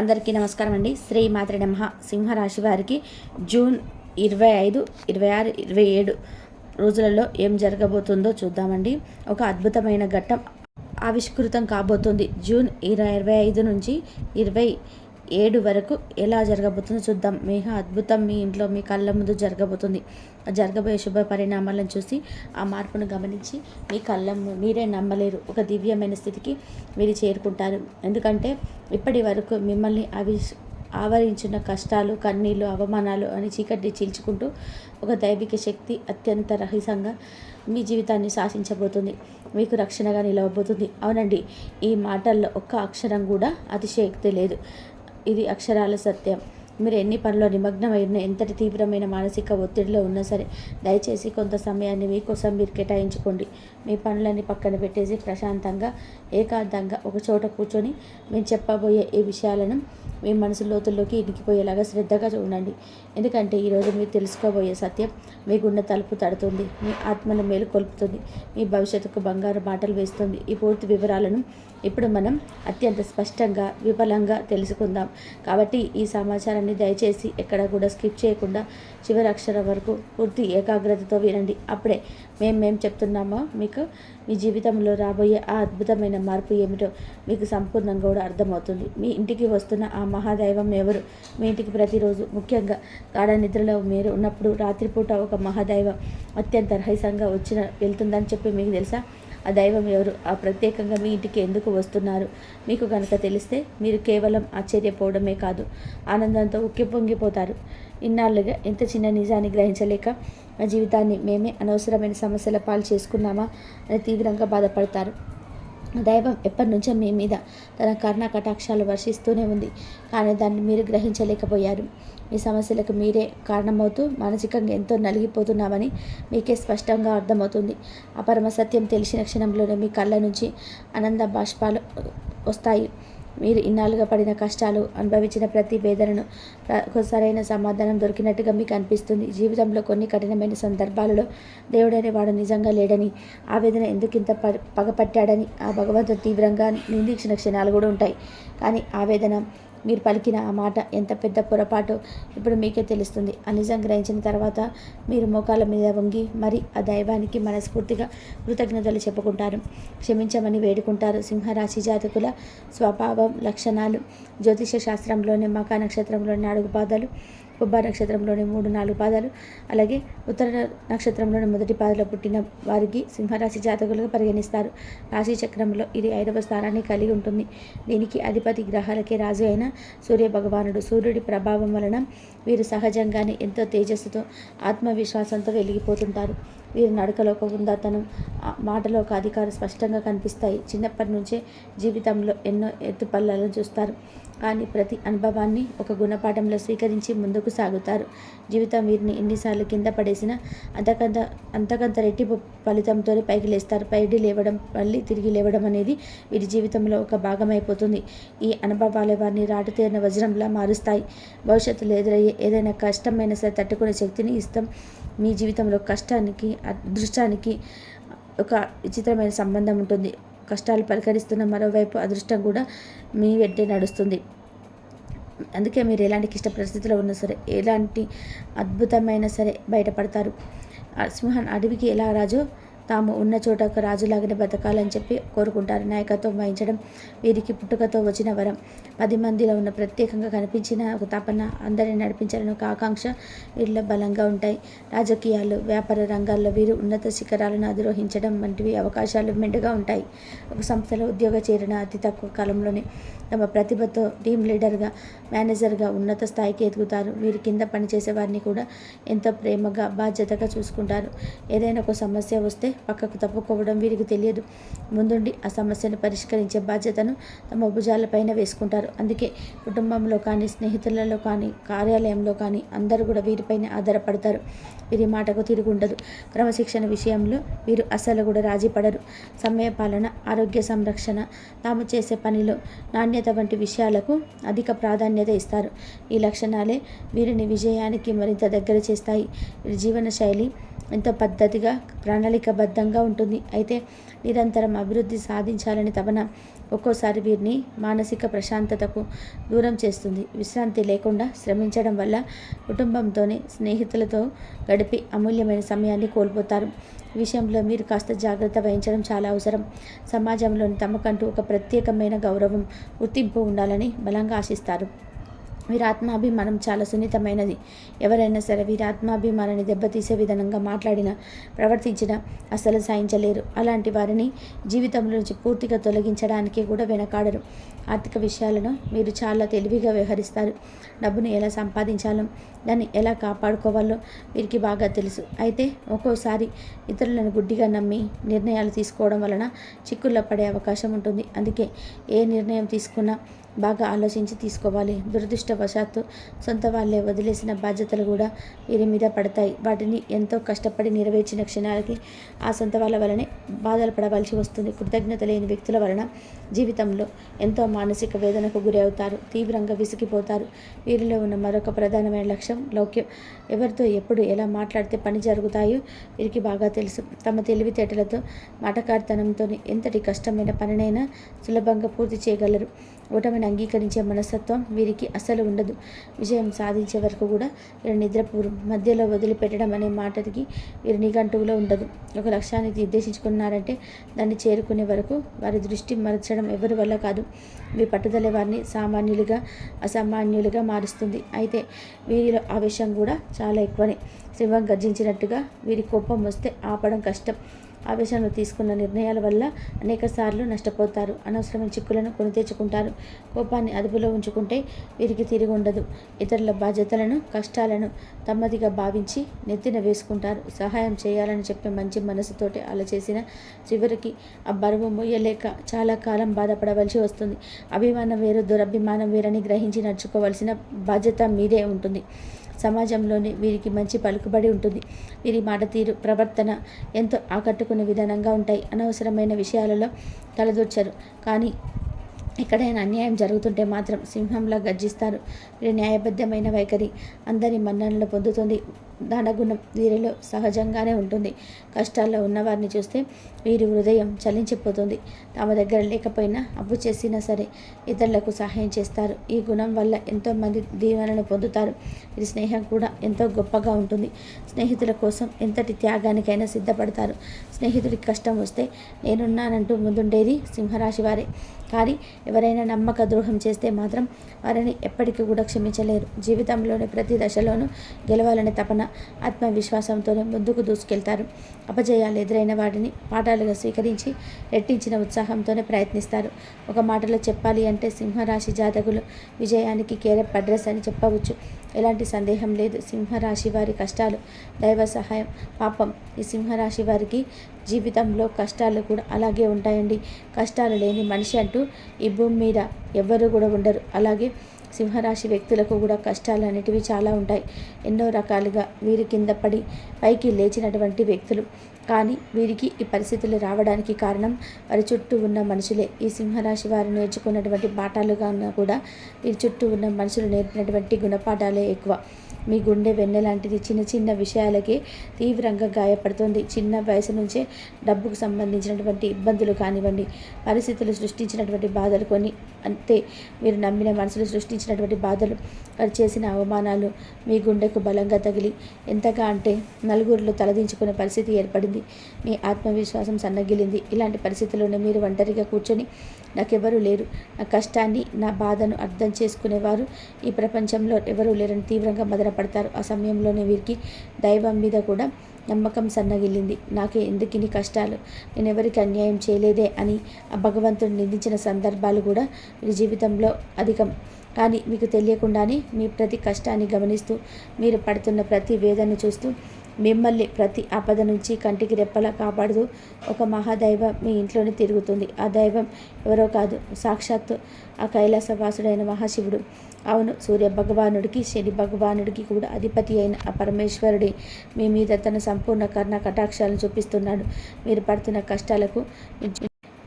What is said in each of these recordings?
అందరికీ నమస్కారం అండి. శ్రీ మాతృ నమః. సింహరాశి వారికి జూన్ ఇరవై ఐదు ఇరవై ఆరు ఇరవై ఏడు రోజులలో ఏం జరగబోతుందో చూద్దామండి. ఒక అద్భుతమైన ఘట్టం ఆవిష్కృతం కాబోతుంది. జూన్ ఇరవై ఇరవై ఐదు నుంచి ఇరవై ఏడు వరకు ఎలా జరగబోతుందో చూద్దాం. మేఘ అద్భుతం మీ ఇంట్లో మీ కళ్ళ ముందు జరగబోతుంది. జరగబోయే శుభ పరిణామాలను చూసి ఆ మార్పును గమనించి మీ కళ్ళ మీరే నమ్మలేరు. ఒక దివ్యమైన స్థితికి మీరు చేరుకుంటారు. ఎందుకంటే ఇప్పటి వరకు మిమ్మల్ని అవి ఆవరించిన కష్టాలు కన్నీళ్ళు అవమానాలు అని చీకటి చీల్చుకుంటూ ఒక దైవిక శక్తి అత్యంత రహస్యంగా మీ జీవితాన్ని శాసించబోతుంది. మీకు రక్షణగా నిలవబోతుంది. అవునండి ఈ మాటల్లో ఒక్క అక్షరం కూడా అతిశయోక్తి లేదు. ఇది అక్షరాల సత్యం. మీరు ఎన్ని పనుల్లో నిమగ్నమై ఉన్న ఎంతటి తీవ్రమైన మానసిక ఒత్తిడిలో ఉన్నా సరే దయచేసి కొంత సమయాన్ని మీకోసం మీరు కేటాయించుకోండి. మీ పనులన్నీ పక్కన పెట్టేసి ప్రశాంతంగా ఏకాంతంగా ఒక చోట కూర్చొని మేము చెప్పబోయే ఈ విషయాలను మీ మనసు లోతుల్లోకి ఇనికిపోయేలాగా శ్రద్ధగా చూడండి. ఎందుకంటే ఈరోజు మీరు తెలుసుకోబోయే సత్యం మీ గుండె తలుపు తడుతుంది మీ ఆత్మను మేలుకొల్పుతుంది మీ భవిష్యత్తుకు బంగారు బాటలు వేస్తుంది. ఈ పూర్తి వివరాలను ఇప్పుడు మనం అత్యంత స్పష్టంగా విఫలంగా తెలుసుకుందాం. కాబట్టి ఈ సమాచారాన్ని దయచేసి ఎక్కడ కూడా స్కిప్ చేయకుండా చివరి అక్షరం వరకు పూర్తి ఏకాగ్రతతో వినండి. అప్పుడే మేము మేము చెప్తున్నామో మీకు? మీ జీవితంలో రాబోయే ఆ అద్భుతమైన మార్పు ఏమిటో మీకు సంపూర్ణంగా కూడా అర్థమవుతుంది. మీ ఇంటికి వస్తున్న ఆ మహాదైవం ఎవరు? మీ ఇంటికి ప్రతిరోజు ముఖ్యంగా గాఢ నిద్రలో మీరు ఉన్నప్పుడు రాత్రిపూట ఒక మహాదైవం అత్యంత రహస్యంగా వచ్చిన వెళ్తుందని చెప్పి మీకు తెలుసా? ఆ దైవం ఎవరు? ఆ ప్రత్యేకంగా మీ ఇంటికి ఎందుకు వస్తున్నారు? మీకు కనుక తెలిస్తే మీరు కేవలం ఆశ్చర్యపోవడమే కాదు ఆనందంతో ఉక్కి పొంగిపోతారు ఇన్నాళ్ళుగా ఎంత చిన్న నిజాన్ని గ్రహించలేక మా జీవితాన్ని మేమే అనవసరమైన సమస్యల పాలు చేసుకున్నామా అని తీవ్రంగా బాధపడతారు. దైవం ఎప్పటి నుంచో మీ మీద తన కర్ణ కటాక్షాలు వర్షిస్తూనే ఉంది. కానీ దాన్ని మీరు గ్రహించలేకపోయారు. మీ సమస్యలకు మీరే కారణమవుతూ మానసికంగా ఎంతో నలిగిపోతున్నామని మీకే స్పష్టంగా అర్థమవుతుంది. అపరమ సత్యం తెలిసిన క్షణంలోనే మీ కళ్ళ నుంచి ఆనంద బాష్పాలు వస్తాయి. మీరు ఇన్నాళ్ళుగా పడిన కష్టాలు అనుభవించిన ప్రతి వేదనను సరైన సమాధానం దొరికినట్టుగా మీకు అనిపిస్తుంది. జీవితంలో కొన్ని కఠినమైన సందర్భాలలో దేవుడనే వాడు నిజంగా లేడని ఆవేదన ఎందుకు ఇంత పగపట్టాడని ఆ భగవంతుడు తీవ్రంగా నిందించిన క్షణాలు కూడా ఉంటాయి. కానీ ఆవేదన మీరు పలికిన ఆ మాట ఎంత పెద్ద పొరపాటు ఇప్పుడు మీకే తెలుస్తుంది. ఆ నిజం గ్రహించిన తర్వాత మీరు మోకాల మీద వంగి మరి ఆ దైవానికి మనస్ఫూర్తిగా కృతజ్ఞతలు చెప్పుకుంటారు. క్షమించమని వేడుకుంటారు. సింహరాశి జాతకుల స్వభావం లక్షణాలు జ్యోతిష శాస్త్రంలోని మకా నక్షత్రంలోని నాలుగు పాదాలు పుబ్బ నక్షత్రంలోని మూడు నాలుగు పాదాలు అలాగే ఉత్తర నక్షత్రంలోని మొదటి పాదలో పుట్టిన వారికి సింహరాశి జాతకులుగా పరిగణిస్తారు. రాశి చక్రంలో ఇది ఐదవ స్థానాన్ని కలిగి ఉంటుంది. దీనికి అధిపతి గ్రహాలకే రాజు అయిన సూర్య భగవానుడు. సూర్యుడి ప్రభావం వలన వీరు సహజంగానే ఎంతో తేజస్సుతో ఆత్మవిశ్వాసంతో వెలిగిపోతుంటారు. వీరి నడకలో ఒక ఉందాతనం మాటలో ఒక అధికారం స్పష్టంగా కనిపిస్తాయి. చిన్నప్పటి నుంచే జీవితంలో ఎన్నో ఎత్తుపల్లాలను చూస్తారు. కానీ ప్రతి అనుభవాన్ని ఒక గుణపాఠంలో స్వీకరించి ముందుకు సాగుతారు. జీవితం వీరిని ఎన్నిసార్లు కింద పడేసినా అంతకంత అంతకంత రెట్టింపు ఫలితంతో పైకి లేస్తారు. పైడి లేవడం మళ్ళీ తిరిగి లేవడం అనేది వీరి జీవితంలో ఒక భాగం అయిపోతుంది ఈ అనుభవాలే వారిని రాటుతేరిన వజ్రంలా మారుస్తాయి. భవిష్యత్తులో ఎదురయ్యే ఏదైనా కష్టమైన సరే తట్టుకునే శక్తిని ఇస్తాం. మీ జీవితంలో కష్టానికి అదృష్టానికి ఒక విచిత్రమైన సంబంధం ఉంటుంది. కష్టాలు పరికరిస్తున్న మరోవైపు అదృష్టం కూడా మీ వెంటే నడుస్తుంది. అందుకే మీరు ఎలాంటి క్లిష్ట పరిస్థితుల్లో ఉన్నా సరే ఎలాంటి అద్భుతమైన సరే బయటపడతారు. ఆ అడవికి ఎలా రాజో తాము ఉన్న చోట ఒక రాజులాగానే బతకాలని చెప్పి కోరుకుంటారు. నాయకత్వం వహించడం వీరికి పుట్టుకతో వచ్చిన వరం. పది మందిలో ఉన్న ప్రత్యేకంగా కనిపించిన ఒక తపన అందరిని నడిపించాలని ఒక ఆకాంక్ష వీరిలో బలంగా ఉంటాయి. రాజకీయాలు వ్యాపార రంగాల్లో వీరు ఉన్నత శిఖరాలను అధిరోహించడం వంటివి అవకాశాలు మెండుగా ఉంటాయి. ఒక సంస్థలో ఉద్యోగ చేరిన అతి తక్కువ కాలంలోనే తమ ప్రతిభతో టీం లీడర్గా మేనేజర్గా ఉన్నత స్థాయికి ఎదుగుతారు. వీరి కింద పనిచేసే వారిని కూడా ఎంతో ప్రేమగా బాధ్యతగా చూసుకుంటారు. ఏదైనా ఒక సమస్య వస్తే పక్కకు తప్పుకోవడం వీరికి తెలియదు. ముందుండి ఆ సమస్యను పరిష్కరించే బాధ్యతను తమ భుజాలపైన వేసుకుంటారు. అందుకే కుటుంబంలో కానీ స్నేహితులలో కానీ కార్యాలయంలో కానీ అందరూ కూడా వీరిపైన ఆధారపడతారు. వీరి మాటకు తిరిగి ఉండదు క్రమశిక్షణ విషయంలో వీరు అసలు కూడా రాజీ పడరు. సమయపాలన ఆరోగ్య సంరక్షణ తాము చేసే పనిలో నాణ్యత వంటి విషయాలకు అధిక ప్రాధాన్యత ఇస్తారు. ఈ లక్షణాలే వీరిని విజయానికి మరింత దగ్గర చేస్తాయి. వీరి జీవన శైలి ఎంతో పద్ధతిగా ప్రణాళికబద్ధంగా ఉంటుంది. అయితే నిరంతరం అభివృద్ధి సాధించాలని తపన ఒక్కోసారి వీరిని మానసిక ప్రశాంతతకు దూరం చేస్తుంది. విశ్రాంతి లేకుండా శ్రమించడం వల్ల కుటుంబంతోనే స్నేహితులతో గడిపి అమూల్యమైన సమయాన్ని కోల్పోతారు. విషయంలో మీరు కాస్త జాగ్రత్త వహించడం చాలా అవసరం. సమాజంలోని తమకంటూ ఒక ప్రత్యేకమైన గౌరవం గుర్తింపు ఉండాలని బలంగా ఆశిస్తారు. వీరి ఆత్మాభిమానం చాలా సున్నితమైనది. ఎవరైనా సరే వీరి ఆత్మాభిమానాన్ని దెబ్బతీసే విధంగా మాట్లాడినా ప్రవర్తించినా అస్సలు సాయించలేరు అలాంటి వారిని జీవితంలో నుంచి పూర్తిగా తొలగించడానికి కూడా వెనకాడరు. ఆర్థిక విషయాలను మీరు చాలా తెలివిగా వ్యవహరిస్తారు. డబ్బును ఎలా సంపాదించాలో దాన్ని ఎలా కాపాడుకోవాలో వీరికి బాగా తెలుసు. అయితే ఒక్కోసారి ఇతరులను గుడ్డిగా నమ్మి నిర్ణయాలు తీసుకోవడం వలన చిక్కుల్లో పడే అవకాశం ఉంటుంది. అందుకే ఏ నిర్ణయం తీసుకున్నా బాగా ఆలోచించి తీసుకోవాలి. దురదృష్టవశాత్తు సొంత వాళ్ళే వదిలేసిన బాధ్యతలు కూడా వీరి మీద పడతాయి. వాటిని ఎంతో కష్టపడి నెరవేర్చిన క్షణాలకి ఆ సొంత వాళ్ళ వలనే బాధలు పడవలసి వస్తుంది. కృతజ్ఞత లేని వ్యక్తుల వలన జీవితంలో ఎంతో మానసిక వేదనకు గురి అవుతారు. తీవ్రంగా విసిగిపోతారు. వీరిలో ఉన్న మరొక ప్రధానమైన లక్ష్యం లౌక్యం. ఎవరితో ఎప్పుడు ఎలా మాట్లాడితే పని జరుగుతాయో వీరికి బాగా తెలుసు. తమ తెలివితేటలతో మాటకారితనంతో ఎంతటి కష్టమైన పనినైనా సులభంగా పూర్తి చేయగలరు. ఓటమిని అంగీకరించే మనస్తత్వం వీరికి అసలు ఉండదు. విజయం సాధించే వరకు కూడా వీరు నిద్రపూర్వం మధ్యలో వదిలిపెట్టడం అనే మాటకి వీరి నిఘంటువులో ఉండదు. ఒక లక్ష్యాన్ని నిర్దేశించుకున్నారంటే దాన్ని చేరుకునే వరకు వారి దృష్టి మరచడం ఎవరి వల్ల కాదు. మీ పట్టుదల వారిని సామాన్యులుగా అసామాన్యులుగా మారుస్తుంది. అయితే వీరిలో ఆవేశం కూడా చాలా ఎక్కువనే. సింహం గర్జించినట్టుగా వీరి కోపం వస్తే ఆపడం కష్టం. ఆవేశంలో తీసుకున్న నిర్ణయాల వల్ల అనేక సార్లు నష్టపోతారు. అనవసరమైన చిక్కులను కొని తెచ్చుకుంటారు. కోపాన్ని అదుపులో ఉంచుకుంటే వీరికి తిరిగి ఉండదు. ఇతరుల బాధ్యతలను కష్టాలను తమ్మదిగా భావించి నెత్తిన వేసుకుంటారు. సహాయం చేయాలని చెప్పే మంచి మనసుతోటి అలా చేసిన చివరికి ఆ బరువు మొయ్యలేక చాలా కాలం బాధపడవలసి వస్తుంది. అభిమానం వేరు దురభిమానం వేరని గ్రహించి నడుచుకోవాల్సిన బాధ్యత మీదే ఉంటుంది. సమాజంలోనే వీరికి మంచి పలుకుబడి ఉంటుంది. వీరి మాట తీరు ప్రవర్తన ఎంతో ఆకట్టుకునే విధానంగా ఉంటాయి. అనవసరమైన విషయాలలో తలదూర్చరు. కానీ ఎక్కడైనా అన్యాయం జరుగుతుంటే మాత్రం సింహంలా గర్జిస్తారు. వీరి న్యాయబద్ధమైన వైఖరి. అందరి మన్ననలు పొందుతుంది. దానగుణం వీరిలో సహజంగానే ఉంటుంది. కష్టాల్లో ఉన్నవారిని చూస్తే వీరి హృదయం చలించిపోతుంది. తమ దగ్గర లేకపోయినా అప్పు చేసినా సరే ఇతరులకు సహాయం చేస్తారు. ఈ గుణం వల్ల ఎంతోమంది దీవెనలు పొందుతారు. వీరి స్నేహం కూడా ఎంతో గొప్పగా ఉంటుంది. స్నేహితుల కోసం ఎంతటి త్యాగానికైనా సిద్ధపడతారు. స్నేహితుడికి కష్టం వస్తే నేనున్నానంటూ ముందుండేది సింహరాశి వారే. కానీ ఎవరైనా నమ్మక ద్రోహం చేస్తే మాత్రం వారిని ఎప్పటికీ కూడా క్షమించలేరు. జీవితంలోని ప్రతి దశలోనూ గెలవాలనే తపన ఆత్మవిశ్వాసంతోనే ముందుకు దూసుకెళ్తారు. అపజయాలు ఎదురైన వాటిని పాఠాలుగా స్వీకరించి రెట్టించిన ఉత్సాహంతోనే ప్రయత్నిస్తారు. ఒక మాటలో చెప్పాలి అంటే సింహరాశి జాతకులు విజయానికి కేరప్ అడ్రస్ అని చెప్పవచ్చు. ఎలాంటి సందేహం లేదు. సింహరాశి వారి కష్టాలు దైవ సహాయం పాపం. ఈ సింహరాశి వారికి జీవితంలో కష్టాలు కూడా అలాగే ఉంటాయండి. కష్టాలు లేని మనిషి అంటూ ఈ భూమి మీద ఎవ్వరు కూడా ఉండరు. అలాగే సింహరాశి వ్యక్తులకు కూడా కష్టాలు అనేటివి చాలా ఉంటాయి. ఎన్నో రకాలుగా వీరి కింద పడి పైకి లేచినటువంటి వ్యక్తులు కానీ వీరికి ఈ పరిస్థితులు రావడానికి కారణం వారి చుట్టూ ఉన్న మనుషులే. ఈ సింహరాశి వారు నేర్చుకున్నటువంటి పాఠాలుగా కూడా వీరి చుట్టూ ఉన్న మనుషులు నేర్పినటువంటి గుణపాఠాలే ఎక్కువ. మీ గుండె వెన్నెలాంటిది చిన్న చిన్న విషయాలకే తీవ్రంగా గాయపడుతుంది. చిన్న వయసు నుంచే డబ్బుకు సంబంధించినటువంటి ఇబ్బందులు కానివ్వండి పరిస్థితులు సృష్టించినటువంటి బాధలు కొన్ని అంతే. మీరు నమ్మిన మనసులు సృష్టించినటువంటి బాధలు వారు చేసిన అవమానాలు మీ గుండెకు బలంగా తగిలి ఎంతగా అంటే నలుగురిలో తలదించుకునే పరిస్థితి ఏర్పడింది. మీ ఆత్మవిశ్వాసం సన్నగిలింది. ఇలాంటి పరిస్థితుల్లోనే మీరు ఒంటరిగా కూర్చొని నాకెవరూ లేరు. నా కష్టాన్ని నా బాధను అర్థం చేసుకునేవారు. ఈ ప్రపంచంలో ఎవరూ లేరని తీవ్రంగా మదనపడతారు. ఆ సమయంలోనే వీరికి దైవం మీద కూడా నమ్మకం సన్నగిల్లింది. నాకే ఎందుకిని కష్టాలు? నేను ఎవరికి అన్యాయం చేయలేదే అని ఆ భగవంతుడు నిందించిన సందర్భాలు కూడా వీరి జీవితంలో అధికం. కానీ మీకు తెలియకుండానే మీ ప్రతి కష్టాన్ని గమనిస్తూ మీరు పడుతున్న ప్రతి వేదన చూస్తూ మిమ్మల్ని ప్రతి ఆపద నుంచి కంటికి రెప్పలా కాపాడుతూ ఒక మహాదైవం మీ ఇంట్లోనే తిరుగుతుంది. ఆ దైవం ఎవరో కాదు. సాక్షాత్తు ఆ కైలాసవాసుడైన మహాశివుడు. అవును సూర్య భగవానుడికి శని భగవానుడికి కూడా అధిపతి అయిన ఆ పరమేశ్వరుడి మీ మీద తన సంపూర్ణ కర్ణ కటాక్షాలను చూపిస్తున్నాడు. మీరు పడుతున్న కష్టాలకు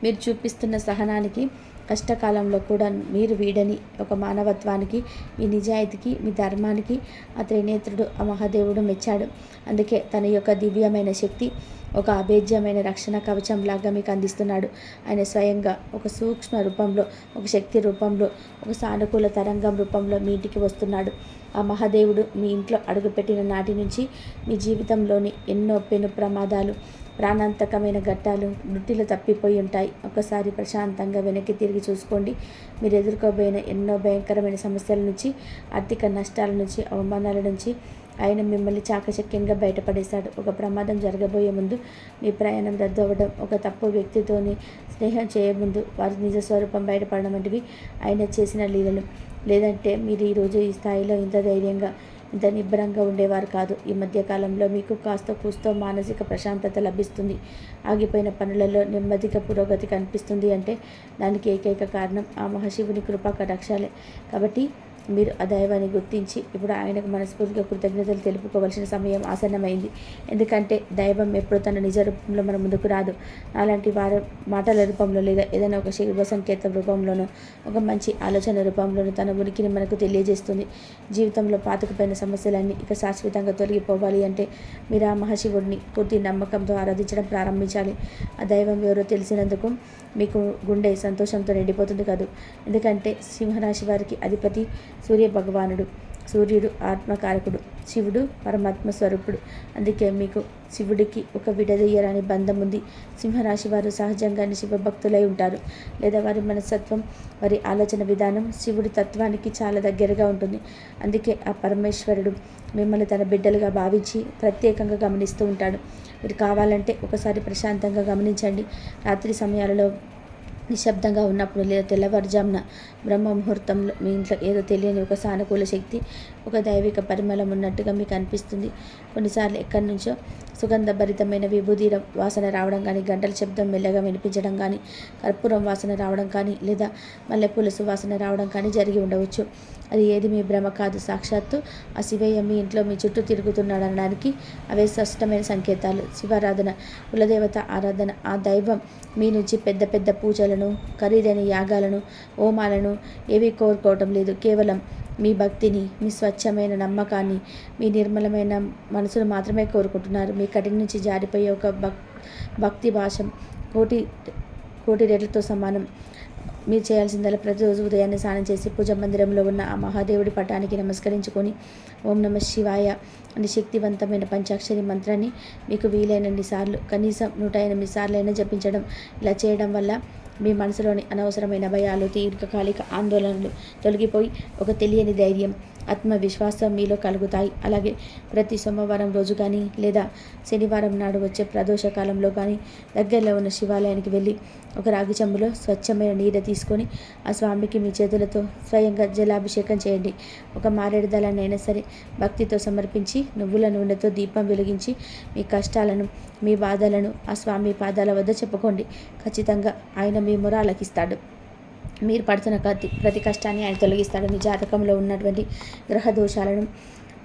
మీరు చూపిస్తున్న సహనానికి కష్టకాలంలో కూడా మీరు వీడని ఒక మానవత్వానికి మీ నిజాయితీకి మీ ధర్మానికి ఆ త్రినేత్రుడు ఆ మహాదేవుడు మెచ్చాడు. అందుకే తన యొక్క దివ్యమైన శక్తి ఒక అభేద్యమైన రక్షణ కవచం లాగా మీకు అందిస్తున్నాడు. ఆయన స్వయంగా ఒక సూక్ష్మ రూపంలో ఒక శక్తి రూపంలో ఒక సానుకూల తరంగం రూపంలో మీ ఇంటికి వస్తున్నాడు. ఆ మహాదేవుడు మీ ఇంట్లో అడుగుపెట్టిన నాటి నుంచి మీ జీవితంలోని ఎన్నో పెను ప్రమాదాలు ప్రాణాంతకమైన ఘట్టాలు మృతిలో తప్పిపోయి ఉంటాయి. ఒకసారి ప్రశాంతంగా వెనక్కి తిరిగి చూసుకోండి. మీరు ఎదుర్కోబోయిన ఎన్నో భయంకరమైన సమస్యల నుంచి ఆర్థిక నష్టాల నుంచి అవమానాల నుంచి ఆయన మిమ్మల్ని చాకచక్యంగా బయటపడేశాడు. ఒక ప్రమాదం జరగబోయే ముందు మీ ప్రయాణం రద్దు అవ్వడం ఒక తప్పు వ్యక్తితోని స్నేహం చేయముందు వారి నిజ స్వరూపం బయటపడడం వంటివి ఆయన చేసిన లీలలు. లేదంటే మీరు ఈరోజు ఈ స్థాయిలో ఇంత ధైర్యంగా ఇంత నిబ్బరంగా ఉండేవారు కాదు. ఈ మధ్యకాలంలో మీకు కాస్త కూస్తో మానసిక ప్రశాంతత లభిస్తుంది. ఆగిపోయిన పనులలో నెమ్మదిగా పురోగతి కనిపిస్తుంది అంటే దానికి ఏకైక కారణం ఆ మహాశివుని కృపా కటాక్షాలే. కాబట్టి మీరు ఆ దైవాన్ని గుర్తించి ఇప్పుడు ఆయనకు మనస్ఫూర్తిగా కృతజ్ఞతలు తెలుపుకోవాల్సిన సమయం ఆసన్నమైంది. ఎందుకంటే దైవం ఎప్పుడు తన నిజ రూపంలో మన ముందుకు రాదు. అలాంటి వారు మాటల రూపంలో లేదా ఏదైనా ఒక శివ సంకేతం రూపంలోనో ఒక మంచి ఆలోచన రూపంలోనూ తన ఉనికిని మనకు తెలియజేస్తుంది. జీవితంలో పాతకపోయిన సమస్యలన్నీ ఇక శాశ్వతంగా తొలగిపోవాలి అంటే మీరు ఆ మహాశివుడిని పూర్తి నమ్మకంతో ఆరాధించడం ప్రారంభించాలి. ఆ దైవం ఎవరో తెలిసినందుకు మీకు గుండె సంతోషంతో నిండిపోతుంది కాదు. ఎందుకంటే సింహరాశి వారికి అధిపతి సూర్య భగవానుడు సూర్యుడు ఆత్మకారకుడు శివుడు పరమాత్మ స్వరూపుడు. అందుకే మీకు శివుడికి ఒక విడదీయరాని బంధం ఉంది. సింహరాశి వారు సహజంగానే శివభక్తులై ఉంటారు. లేదా వారి మనస్తత్వం వారి ఆలోచన విధానం శివుడి తత్వానికి చాలా దగ్గరగా ఉంటుంది. అందుకే ఆ పరమేశ్వరుడు మిమ్మల్ని తన బిడ్డలుగా భావించి ప్రత్యేకంగా గమనిస్తూ ఉంటాడు. మీరు కావాలంటే ఒకసారి ప్రశాంతంగా గమనించండి. రాత్రి సమయాలలో నిశ్శబ్దంగా ఉన్నప్పుడు లేదా తెల్లవారుజామున బ్రహ్మ ముహూర్తంలో మీ ఇంట్లో ఏదో తెలియని ఒక సానుకూల శక్తి ఒక దైవిక పరిమళం ఉన్నట్టుగా మీకు అనిపిస్తుంది. కొన్నిసార్లు ఎక్కడి నుంచో సుగంధభరితమైన విభూది వాసన రావడం కానీ గంటల శబ్దం మెల్లగా వినిపించడం కానీ కర్పూరం వాసన రావడం కానీ లేదా మల్లెపూల సువాసన రావడం కానీ జరిగి ఉండవచ్చు. అది ఏది మీ భ్రమ కాదు సాక్షాత్తు. ఆ శివయ్య మీ ఇంట్లో మీ చుట్టూ తిరుగుతున్నాడు అనడానికి అవే స్పష్టమైన సంకేతాలు. శివారాధన కులదేవత ఆరాధన ఆ దైవం మీ నుంచి పెద్ద పెద్ద పూజలను ఖరీదైన యాగాలను హోమాలను ఏవి కోరుకోవటం లేదు. కేవలం మీ భక్తిని మీ స్వచ్ఛమైన నమ్మకాన్ని మీ నిర్మలమైన మనసును మాత్రమే కోరుకుంటున్నారు. మీ కఠిన నుంచి జారిపోయే ఒక భక్ భక్తి భాషం కోటి కోటి రెట్లతో సమానం. మీరు చేయాల్సిందల్లా ప్రతిరోజు ఉదయాన్నే స్నానం చేసి పూజ మందిరంలో ఉన్న ఆ మహాదేవుడి పటానికి నమస్కరించుకొని ఓం నమ శివాయ అని శక్తివంతమైన పంచాక్షరి మంత్రాన్ని మీకు వీలైనన్ని సార్లు కనీసం నూట ఎనిమిది సార్లు అయినా జపించడం ఇలా చేయడం వల్ల మీ మనసులోని అనవసరమైన భయాలు దీర్ఘకాలిక ఆందోళనలు తొలగిపోయి ఒక తెలియని ధైర్యం ఆత్మవిశ్వాసం మీలో కలుగుతాయి. అలాగే ప్రతి సోమవారం రోజు కానీ లేదా శనివారం నాడు వచ్చే ప్రదోష కాలంలో కానీ దగ్గరలో ఉన్న శివాలయానికి వెళ్ళి ఒక రాగి చెంబులో స్వచ్ఛమైన నీరు తీసుకొని ఆ స్వామికి మీ చేతులతో స్వయంగా జలాభిషేకం చేయండి. ఒక మారేడు దళాన్నైనా సరే భక్తితో సమర్పించి నువ్వుల నూనెతో దీపం వెలిగించి మీ కష్టాలను మీ బాధలను ఆ స్వామి పాదాల వద్ద చెప్పుకోండి. ఖచ్చితంగా ఆయన మీ మొర అలకిస్తాడు మీరు పడుతున్న ప్రతి ప్రతి కష్టాన్ని ఆయన తొలగిస్తాడు మీ జాతకంలో ఉన్నటువంటి గ్రహ దోషాలను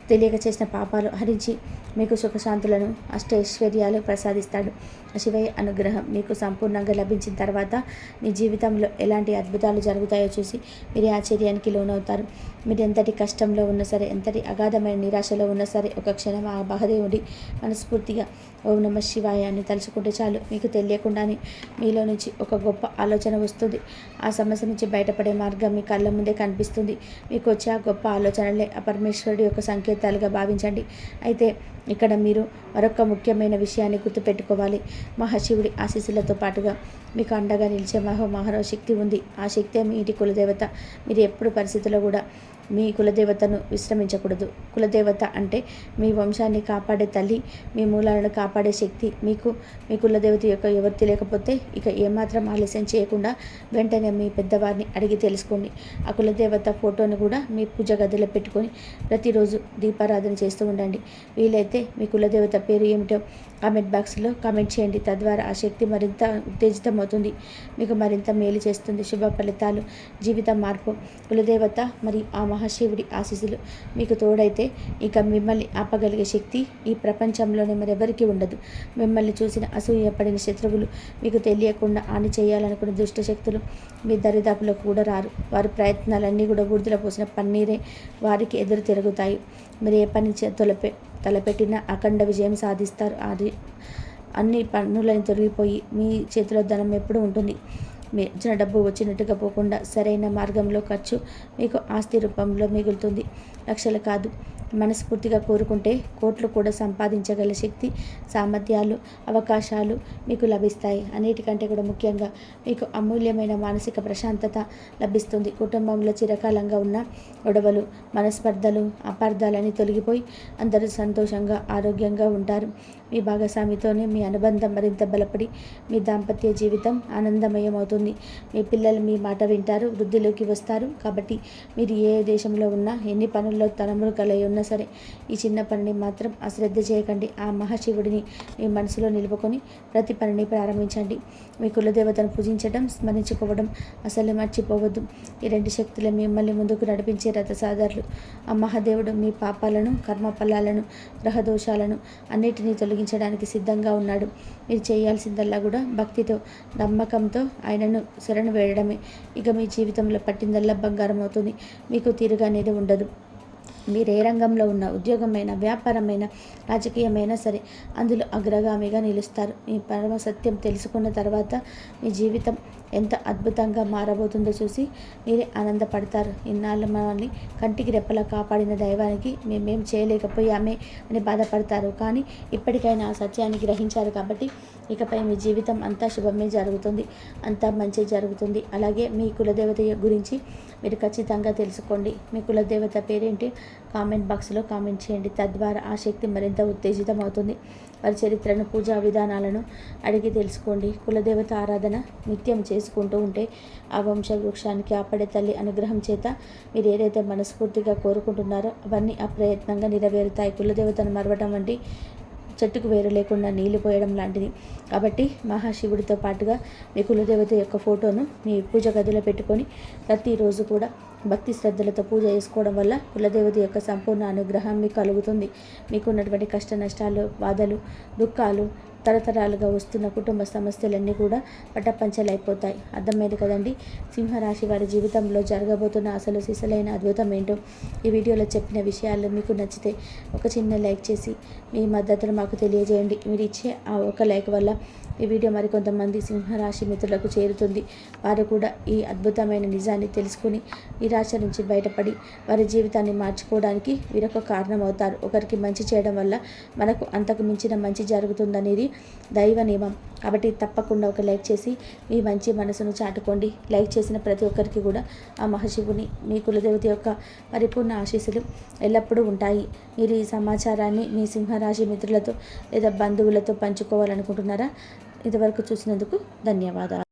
తెలియక చేసిన పాపాలు హరించి మీకు సుఖశాంతులను అష్టైశ్వర్యాలు ప్రసాదిస్తాడు. శివయ్య అనుగ్రహం మీకు సంపూర్ణంగా లభించిన తర్వాత మీ జీవితంలో ఎలాంటి అద్భుతాలు జరుగుతాయో చూసి మీరు ఆశ్చర్యానికి లోనవుతారు. మీరు ఎంతటి కష్టంలో ఉన్నా సరే ఎంతటి అగాధమైన నిరాశలో ఉన్నా సరే ఒక క్షణం ఆ మహదేవుడి మనస్ఫూర్తిగా ఓం నమ శివాయ అని తలుచుకుంటే చాలు. మీకు తెలియకుండానే మీలో నుంచి ఒక గొప్ప ఆలోచన వస్తుంది. ఆ సమస్య నుంచి బయటపడే మార్గం మీ కళ్ళ ముందే కనిపిస్తుంది. మీకు వచ్చే ఆ గొప్ప ఆలోచనలే ఆ పరమేశ్వరుడి యొక్క సంకేతాలుగా భావించండి. అయితే ఇక్కడ మీరు మరొక ముఖ్యమైన విషయాన్ని గుర్తుపెట్టుకోవాలి. మహాశివుడి ఆశీస్సులతో పాటుగా మీకు అండగా నిలిచే మహో మహారావు శక్తి ఉంది. ఆ శక్తే మీ ఇంటి కులదేవత. మీరు ఎప్పుడు పరిస్థితుల్లో కూడా మీ కులదేవతను విశ్రమించకూడదు. కులదేవత అంటే మీ వంశాన్ని కాపాడే తల్లి మీ మూలాలను కాపాడే శక్తి. మీకు మీ కులదేవత యొక్క ఎవరు తెలియకపోతే ఇక ఏమాత్రం ఆలస్యం చేయకుండా వెంటనే మీ పెద్దవారిని అడిగి తెలుసుకోండి. ఆ కులదేవత ఫోటోను కూడా మీ పూజ గదిలో పెట్టుకొని ప్రతిరోజు దీపారాధన చేస్తూ ఉండండి. వీలైతే మీ కులదేవత పేరు ఏమిటో కామెంట్ బాక్స్లో కామెంట్ చేయండి. తద్వారా ఆ శక్తి మరింత ఉత్తేజితమవుతుంది. మీకు మరింత మేలు చేస్తుంది. శుభ ఫలితాలు జీవిత మార్పు. కులదేవత మరియు ఆ మహా మహాశివుడి ఆశీస్సులు మీకు తోడైతే ఇక మిమ్మల్ని ఆపగలిగే శక్తి ఈ ప్రపంచంలోనే మరెవరికీ ఉండదు. మిమ్మల్ని చూసిన అసూయపడిన శత్రువులు మీకు తెలియకుండా హాని చేయాలనుకున్న దుష్ట శక్తులు మీ దరిదాపులో కూడా రారు. వారి ప్రయత్నాలన్నీ కూడా గుర్తుల పోసిన పన్నీరే వారికి ఎదురు తిరుగుతాయి. మీరు ఏ పని తొలపె తలపెట్టినా అఖండ విజయం సాధిస్తారు. అది అన్ని పన్నులను తొలగిపోయి మీ చేతిలో ధనం ఎప్పుడు ఉంటుంది. మీ ఇచ్చిన డబ్బు వచ్చినట్టుగా పోకుండా సరైన మార్గంలో ఖర్చు మీకు ఆస్తి రూపంలో మిగులుతుంది. లక్షలు కాదు. మనస్ఫూర్తిగా కోరుకుంటే కోట్లు కూడా సంపాదించగల శక్తి సామర్థ్యాలు అవకాశాలు మీకు లభిస్తాయి. అన్నిటికంటే కూడా ముఖ్యంగా మీకు అమూల్యమైన మానసిక ప్రశాంతత లభిస్తుంది. కుటుంబంలో చిరకాలంగా ఉన్న గొడవలు మనస్పర్ధలు అపార్థాలని తొలగిపోయి అందరూ సంతోషంగా ఆరోగ్యంగా ఉంటారు. మీ భాగస్వామితోనే మీ అనుబంధం మరింత బలపడి మీ దాంపత్య జీవితం ఆనందమయం అవుతుంది మీ పిల్లలు మీ మాట వింటారు వృద్ధిలోకి వస్తారు. కాబట్టి మీరు ఏ దేశంలో ఉన్నా ఎన్ని పనుల్లో తనములు ఉన్న ఉన్నా సరే ఈ చిన్న పనిని మాత్రం అశ్రద్ధ చేయకండి. ఆ మహాశివుడిని మీ మనసులో నిలుపుకొని ప్రతి పనిని ప్రారంభించండి. మీ కులదేవతను పూజించడం స్మరించుకోవడం అసలు మర్చిపోవద్దు. ఈ రెండు శక్తులు మిమ్మల్ని ముందుకు నడిపించే రథసాదారులు ఆ మహాదేవుడు మీ పాపాలను కర్మ ఫలాలను గ్రహదోషాలను అన్నిటినీ తొలగించడానికి సిద్ధంగా ఉన్నాడు. మీరు చేయాల్సిందల్లా కూడా భక్తితో నమ్మకంతో ఆయనను శరణు వేయడమే. ఇక మీ జీవితంలో పట్టిందల్లా బంగారం అవుతుంది మీకు తీరుగా అనేది ఉండదు. మీరు ఏ రంగంలో ఉన్న ఉద్యోగమైన వ్యాపారమైన రాజకీయమైనా సరే అందులో అగ్రగామిగా నిలుస్తారు. మీ పరమ సత్యం తెలుసుకున్న తర్వాత మీ జీవితం ఎంత అద్భుతంగా మారబోతుందో చూసి మీరే ఆనందపడతారు. ఇన్నాళ్ళు మనల్ని కంటికి రెప్పలా కాపాడిన దైవానికి మేమేం చేయలేకపోయామే అని బాధపడతారు. కానీ ఇప్పటికైనా ఆ సత్యాన్ని గ్రహించారు కాబట్టి ఇకపై మీ జీవితం అంతా శుభమే జరుగుతుంది అంతా మంచి జరుగుతుంది. అలాగే మీ కులదేవత గురించి మీరు ఖచ్చితంగా తెలుసుకోండి. మీ కులదేవత పేరేంటి? కామెంట్ బాక్స్లో కామెంట్ చేయండి. తద్వారా ఆ శక్తి మరింత ఉత్తేజితం అవుతుంది వారి చరిత్రను పూజా విధానాలను అడిగి తెలుసుకోండి. కులదేవత ఆరాధన నిత్యం చేసుకుంటూ ఉంటే ఆ వంశ వృక్షానికి ఆపడే తల్లి అనుగ్రహం చేత మీరు ఏదైతే మనస్ఫూర్తిగా కోరుకుంటున్నారో అవన్నీ అప్రయత్నంగా నెరవేరుతాయి. కులదేవతను మరవటం వంటి చెట్టుకు వేరు లేకుండా నీళ్ళు పోయడం లాంటిది. కాబట్టి మహాశివుడితో పాటుగా మీ కులదేవత యొక్క ఫోటోను మీ పూజ గదిలో పెట్టుకొని ప్రతిరోజు కూడా భక్తి శ్రద్ధలతో పూజ చేసుకోవడం వల్ల కులదేవత యొక్క సంపూర్ణ అనుగ్రహం మీకు కలుగుతుంది. మీకున్నటువంటి కష్ట నష్టాలు బాధలు దుఃఖాలు తరతరాలుగా వస్తున్న కుటుంబ సమస్యలన్నీ కూడా పటపంచలైపోతాయి. అర్థమైంది కదండి? సింహరాశి వారి జీవితంలో జరగబోతున్న అసలు సిసలైన అద్భుతం ఏంటో ఈ వీడియోలో చెప్పిన విషయాలు మీకు నచ్చితే ఒక చిన్న లైక్ చేసి మీ మద్దతును మాకు తెలియజేయండి. మీరు ఇచ్చే ఆ ఒక లైక్ వల్ల ఈ వీడియో మరికొంతమంది సింహరాశి మిత్రులకు చేరుతుంది. వారు కూడా ఈ అద్భుతమైన నిజాన్ని తెలుసుకుని నిరాశ నుంచి బయటపడి వారి జీవితాన్ని మార్చుకోవడానికి వీరొక కారణం అవుతారు ఒకరికి మంచి చేయడం వల్ల మనకు అంతకు మించిన మంచి జరుగుతుందనేది దైవ నియమం. కాబట్టి తప్పకుండా ఒక లైక్ చేసి మీ మంచి మనసును చాటుకోండి. లైక్ చేసిన ప్రతి ఒక్కరికి కూడా ఆ మహాశివుని మీ కులదేవత యొక్క పరిపూర్ణ ఆశీస్సులు ఎల్లప్పుడూ ఉంటాయి. మీరు ఈ సమాచారాన్ని మీ సింహరాశి మిత్రులతో లేదా బంధువులతో పంచుకోవాలనుకుంటున్నారా? ఇదివరకు చూసినందుకు ధన్యవాదాలు.